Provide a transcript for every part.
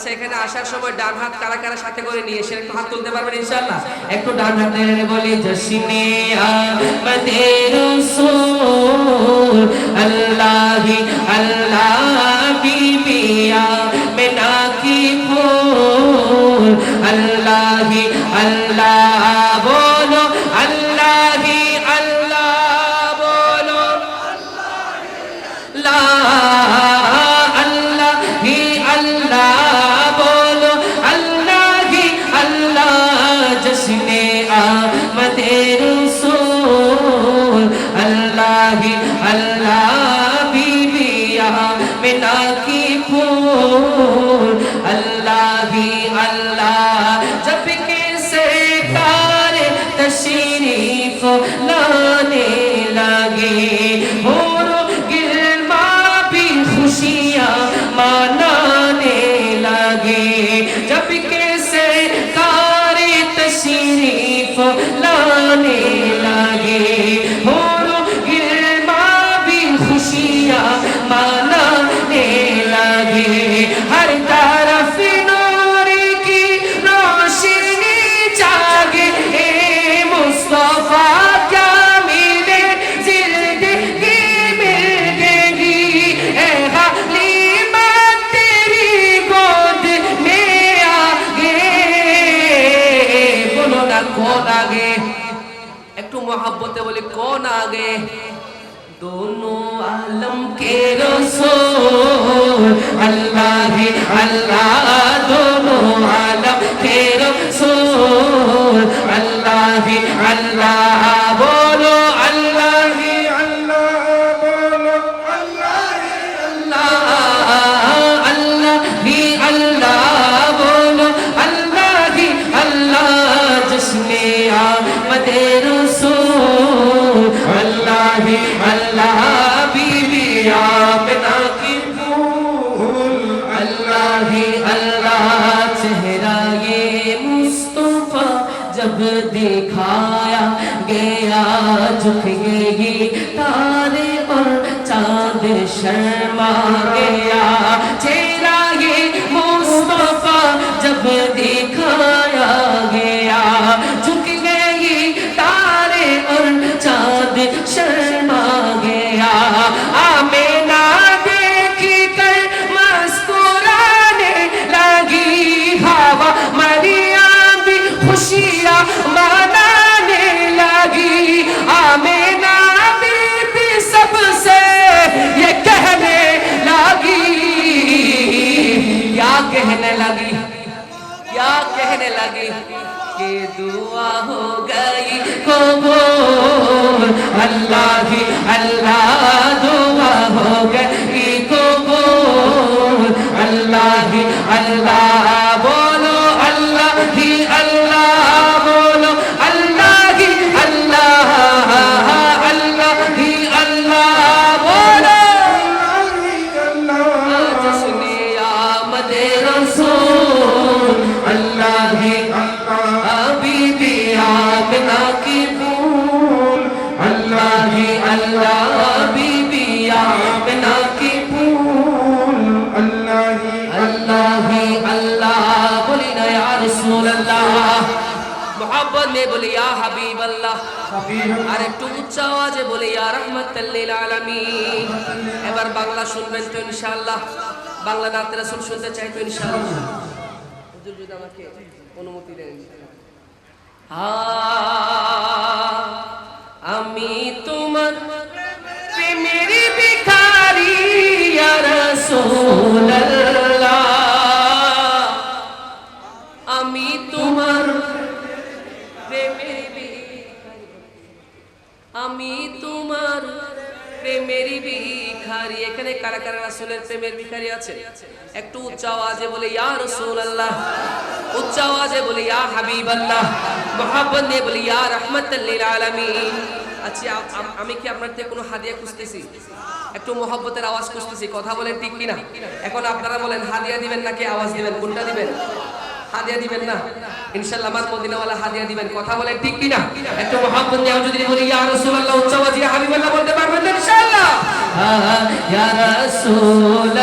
আচ্ছা এখানে আসার সময় ডান হাত কারা কারা সাথে করে নিয়ে এসে একটু হাত তুলতে পারবেন ইনশাআল্লাহ? একটু ডান হাতে বলি জসিনে আমদে রসূল, আল্লাহ আল্লাহ বিবিয়া মেনা ফুল, আল্লাহ আল্লাহ আল্লাহ আল্লাহ বিবিয়া মিনা কি ফুল गए दोनों आलम के रसोल अल्लाह है अल्लाह दोनों आलम के रसोल अल्लाह है अल्लाह झुक गई तारे और चांद शर्मा کہنے لگی کہ دعا ہو گئی۔ قبول اللہ ہی اللہ دعا ہو گئی۔ قبول اللہ ہی اللہ বলে এবার বাংলা শুনবেন তো ইনশাআল্লাহ। বাংলা নাত রাসূল শুনতে চাই তো আমাকে অনুমতি দেন। আমি তোমার আমি প্রেমের ভিখারি। এখানে কারা কারা রাসূলের প্রেমের ভিখারি আছে? একটু উচ্চ আওয়াজে বলে, ইয়া রাসূলুল্লাহ। উচ্চ আওয়াজে বলে, ইয়া হাবিবাল্লাহ। মোহাব্বত নিয়ে বলে, ইয়া রাহমাতাল লিল আলামিন। আচ্ছা আমি কি আপনার থেকে কোনো হাদিয়া খুঁজতেছি? একটু মোহব্বতের আওয়াজ খুঁজতেছি, কথা বলেন ঠিক কিনা? এখন আপনারা বলেন, হাদিয়া দিবেন নাকি আওয়াজ দিবেন? কোনটা দিবেন? হাদিয়া দিবেন না। ইনশাআল্লাহ আমার মদিনাওয়ালা হাদিয়া দিবেন। কথা বলে ঠিক কি না একটু মোহাম্মদ নিয়ে যদি বলি ইয়া রাসূলুল্লাহ উচ্চবাজি হাবিবুল্লাহ বলতে পারবেন না ইনশাআল্লাহ। ইয়া রাসূলুল্লাহ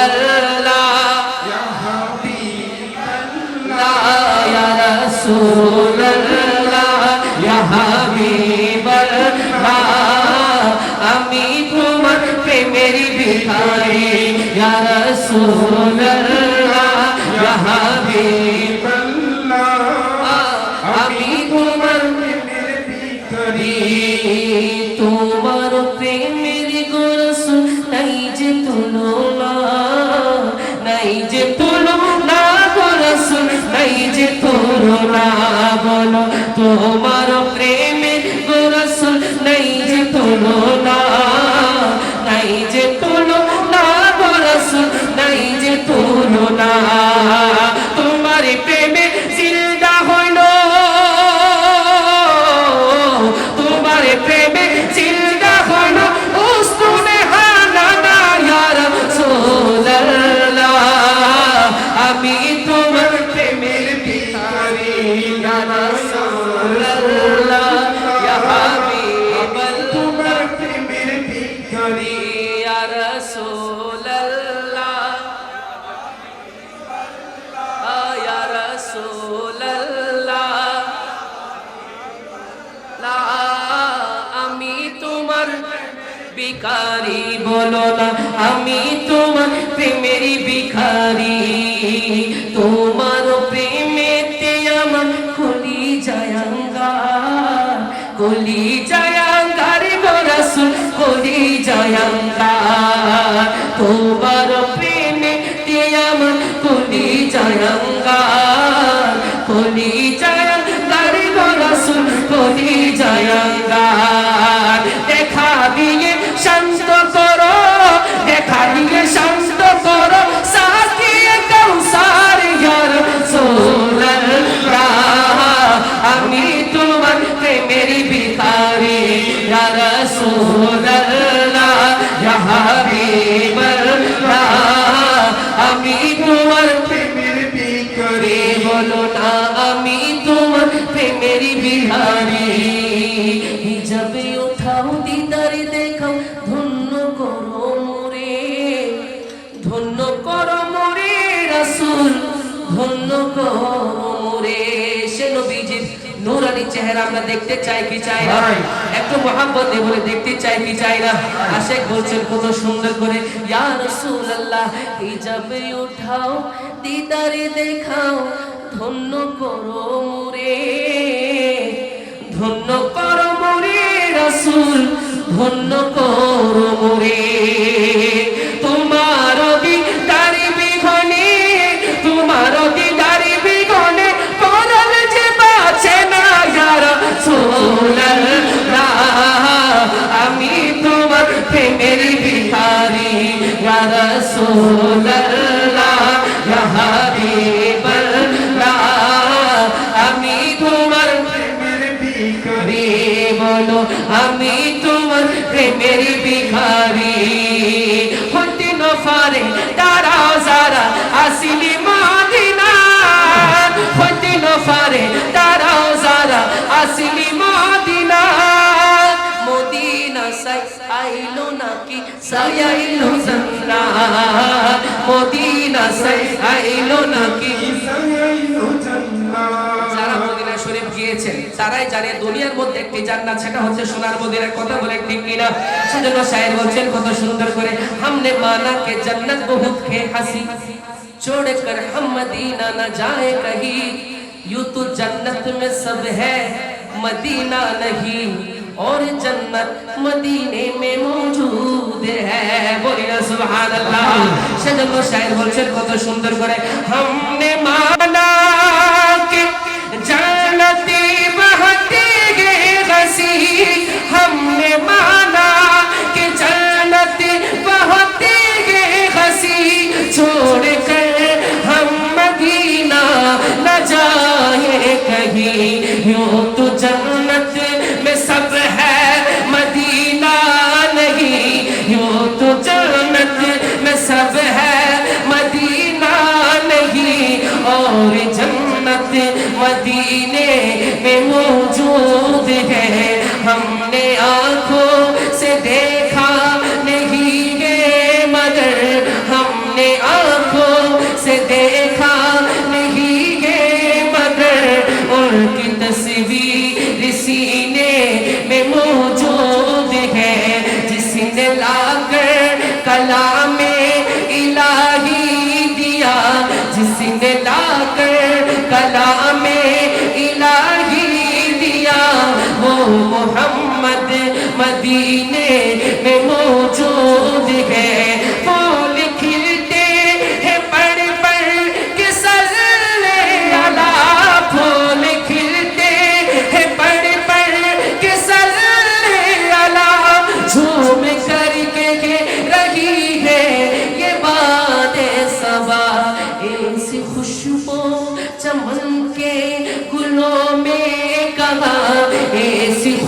ইয়া রাসূলুল্লাহ আমি তোমার প্রেমের বিহারী ইয়া রাসূলুল্লাহ তুলনা বলো তোমার প্রেমে গোরসুল নাই যে তুলনা, নাই যে না গোরসুল নাই যে তুলনা। তোমার প্রেমে ইয়া রাসূলুল্লাহ ইয়া চেহারা আমরা দেখতে চাই কি চাই না? একটু মোহাম্মত দিয়ে বলে দেখতে চাই কি চাই না? আশেক বলছেন কত সুন্দর করে ইয়া রাসূলুল্লাহ হিজাবে উঠাও দিদারে দেখাও ধন্য করো মোরে ধন্য করো মোরে রাসূল ধন্য করো মোরে তোমার নফারে তারা যারা আসিলি মদিনা হইতে নফারে তারা যারা আসিলি মদিনা মদিনা সাই আইলো নাকি? সাইলো জান্না মদিনা সাই আইলো নাকি? সায়াইলো তারাই জানে দুনিয়ার মধ্যে একটি জান্নাত সেটা হচ্ছে সোনার মদিনার কথা বলে ঠিক কিনা সেজন্য শায়ের বলছেন কত সুন্দর করে हमने माना के जन्नत बहुत है हंसी छोड़ कर हम मदीना न जाए कहीं यूं तो जन्नत में सब है मदीना नहीं और जन्नत मदीने में मौजूद है बोली ना सुभान अल्लाह সেজন্য শায়ের বলছেন কত সুন্দর করে हमने माना ہم نے مانا کہ بہت چھوڑ ہم نہ کہیں یوں تو मोहम्मद मदीने में मौजूद है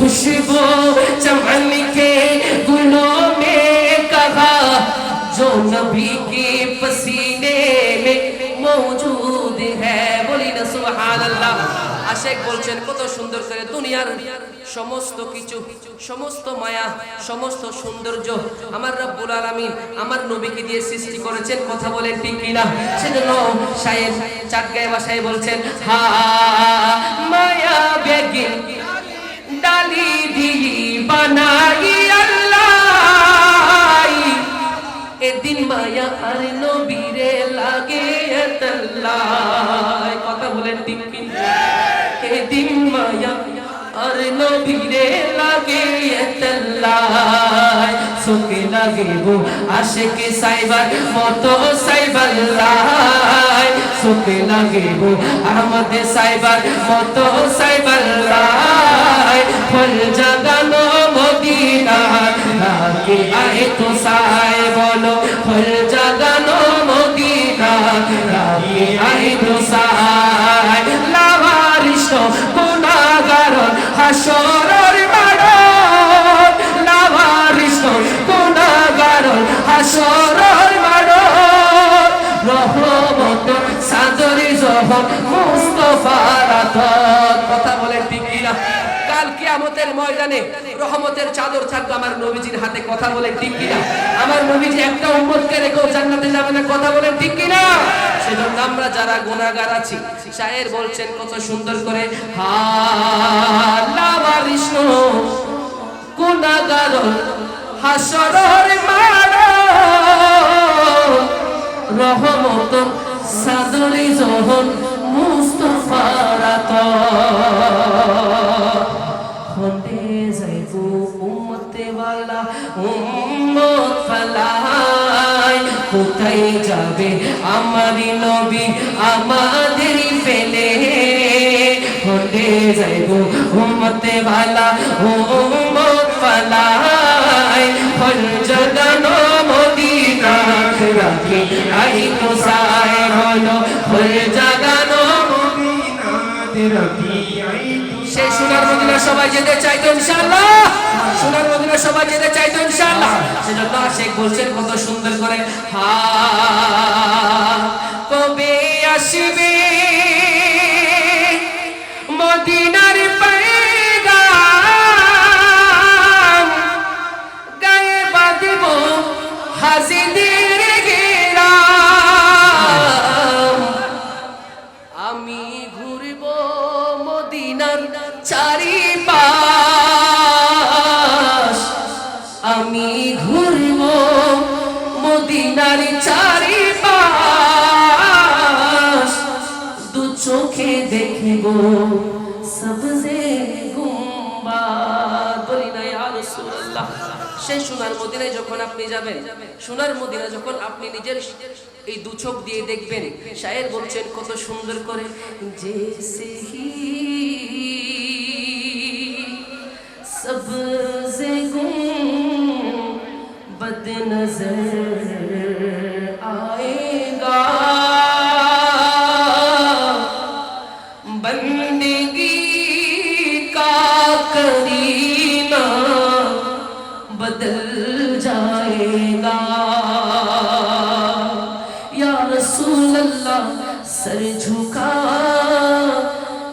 खुशबू चमन के गुलों में कहा जो नबी के पसीने में मौजूद है বলি না সুবহানাল্লাহ আশেক বলছেন কত সুন্দর করে দুনিয়ার সমস্ত কিছু সমস্ত মায়া সমস্ত সৌন্দর্য আমার রব্বুল আলামিন আমার নবীকে দিয়ে সৃষ্টি করেছেন কথা বলেন ঠিক কিনা সেজন্য সাহেব চাটগায় ভাষায় বলছেন হা মায়া বেগিন ডালি দি বানাই আল্লাহ। এদিন মায়া আর নবীরে লাগে তাল্লাই কথা বলেন কি? এদিন মায়া আর নবীরে লাগে তাল্লাই সুখে লাগে গো আশেকে সাইবার মতো সাইবার সুখে লাগে গো আমাদের সাইবার মতো সাইবার ফল জাগানো মদিনা। রাগে আয় তো সাই বলো ফল জাগানো মদিনা। রাগে আয় তো সাই লাভারিস গুনাগার হাসরর মাড় সাদরি জহর কিয়ামতের ময়দানে রহমতের চাদর থাকবে, আমার নবীজির হাতে কথা বলেন ঠিক কিনা? আমার নবীজি একটা উম্মতকে রেখেও জান্নাতে যাবে না, কথা বলেন ঠিক কিনা? সেজন্য আমরা যারা গুনাহগার আছি, শায়ের বলছেন কত সুন্দর করে, হাল্লা বিষ্ণু গুনাহগার, হাসরের মাড় রহমত সাদরে জহন মুস্তফারাত উম্মত ফালাই কোথায় যাবে আমারি নবী? আমাদেরই ফেলে হন্ডে যাইবো উম্মতে ওয়ালা উম্মত ফালাই ফল জগানো মদিনা রাখি আই তো সাই হলো। ফল জাগানো মদিনাতে রাখি সবাই যেতে চাইতো ইনশাআল্লাহ। সোনার মদিনা সবাই যেতে চাইতো ইনশাআল্লাহ। সেজন্য শেখ বলছেন, কত সুন্দর করে, হা, কবে আসবে? যাবেন। সোনার মদিনা যখন আপনি নিজের এই দু চোখ দিয়ে দেখবেন, শায়ের বলছেন, কত সুন্দর করে যে বদ নজর আয়েগা। گا۔ یا رسول اللہ، سر جھکا۔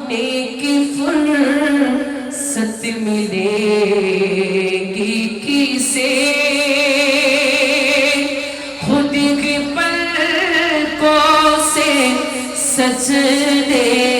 نیکی فر ست ملے گی کسے۔ خود کے پل کو سے سجدے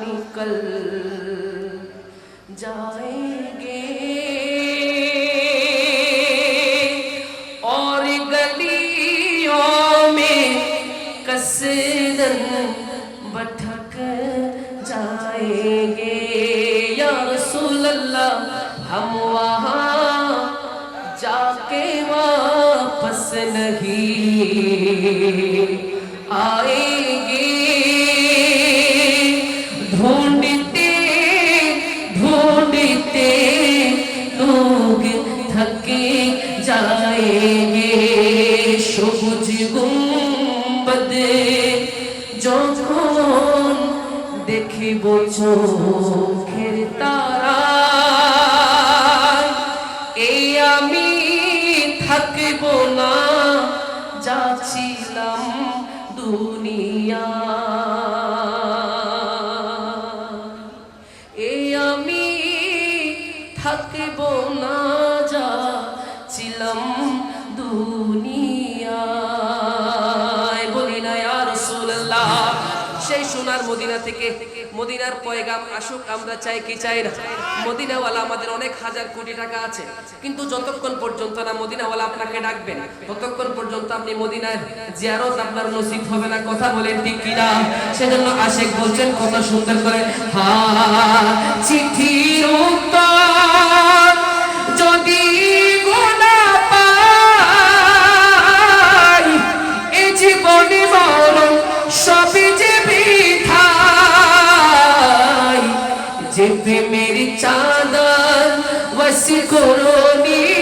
نکل جائیں گے۔ اور گلیوں میں کسرن সবুজ গুম্বদে যখন দেখিব চোখ থেকে মদিনার পয়গাম আসুক, আমরা চাই কি চাই না? মদিনাওয়ালা আমাদের অনেক হাজার কোটি টাকা আছে, কিন্তু যতক্ষণ পর্যন্ত না মদিনাওয়ালা আপনাকে ডাকবে ততক্ষণ পর্যন্ত আপনি মদিনার জিয়ারত আপনার নসিব হবে না, কথা বলেন ঠিক কিনা? সেজন্য আশেখ বলছেন কত সুন্দর করে, হা, চিঠির উত্তর করুণী